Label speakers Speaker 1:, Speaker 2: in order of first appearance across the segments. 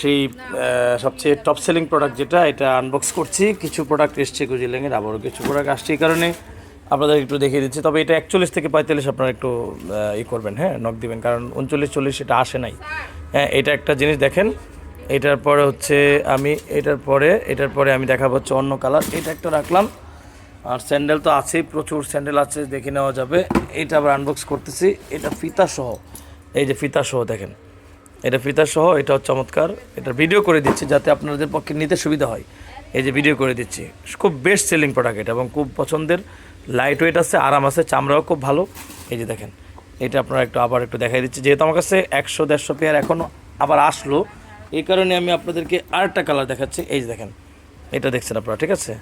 Speaker 1: সেই সবচেয়ে top selling product যেটা, এটা আনবক্স করছি। কিছু প্রোডাক্ট এসছে কুজিলেঙ্গের আবারও কিছু প্রোডাক্ট আসছে এই কারণে আপনাদের একটু দেখিয়ে দিচ্ছি। তবে এটা একচল্লিশ থেকে পঁয়তাল্লিশ আপনারা একটু ই করবেন হ্যাঁ নক দিবেন। কারণ উনচল্লিশ, চল্লিশ এটা আসে নাই। হ্যাঁ এটা একটা জিনিস দেখেন। এটার পরে হচ্ছে আমি, এটার পরে এটার পরে আমি দেখাবো হচ্ছে অন্য কালার এটা একটা রাখলাম। আর স্যান্ডেল তো আছেই, প্রচুর স্যান্ডেল আছে, দেখে নেওয়া যাবে। এটা আবার আনবক্স করতেছি। এটা ফিতা সহ এই যে ফিতা সহ দেখেন। এটা ফিতা সহ, এটা হচ্ছে চমৎকার। এটা ভিডিও করে দিচ্ছি যাতে আপনাদের পক্ষে নিতে সুবিধা হয়। এই যে ভিডিও করে দিচ্ছি। খুব বেস্ট সেলিং প্রোডাক্ট এটা এবং খুব পছন্দের। লাইট ওয়েট আছে, আরাম আছে, চামড়াও খুব ভালো। এই যে দেখেন, এটা আপনারা একটু আবার একটু দেখাই দিচ্ছি। যেহেতু আমার কাছে একশো, দেড়শো পেয়ার এখনও আবার আসলো, এই কারণে আমি আপনাদেরকে আরেকটা কালার দেখাচ্ছি। এই যে দেখেন, এটা দেখছেন আপনারা, ঠিক আছে?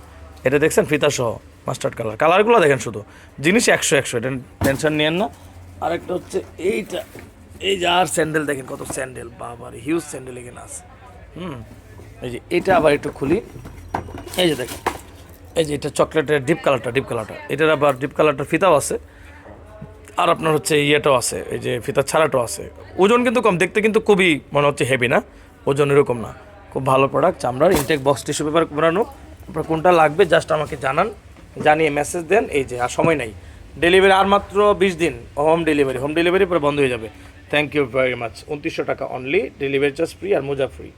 Speaker 1: এটা দেখছেন ফিতা সহ মাস্টার্ড কালার কালারগুলো দেখেন শুধু। জিনিস একশো একশো, এটা টেনশন নিয়েন না। আরেকটা হচ্ছে এইটা। এই যে আর স্যান্ডেল দেখেন কত স্যান্ডেল, বাবার হিউজ স্যান্ডেল এখানে আছে। হুম, এই যে এটা আবার একটু খুলি। এই যে দেখেন, এই যে এটা চকলেটের ডিপ কালারটা ডিপ কালারটা। এটার আবার ডিপ কালারটা ফিতাও আছে। আর আপনার হচ্ছে ইয়েটাও আছে, এই যে ফিতা ছাড়াটাও আছে। ওজন কিন্তু কম, দেখতে কিন্তু খুবই মনে হচ্ছে হেভি না। ওজন এরকম না। খুব ভালো প্রোডাক্ট চামড়ার ইনটেক বক্স টিস্যু পেপার বানানো আপনার কোনটা লাগবে জাস্ট আমাকে জানান, জানিয়ে মেসেজ দেন। এই যে আর সময় নাই। ডেলিভারি আর মাত্র বিশ দিন হোম ডেলিভারি হোম ডেলিভারি পরে বন্ধ হয়ে যাবে। থ্যাংক ইউ ভেরি মাচ উনত্রিশশো টাকা অনলি ডেলিভারি চার্জ ফ্রি আর মোজা ফ্রি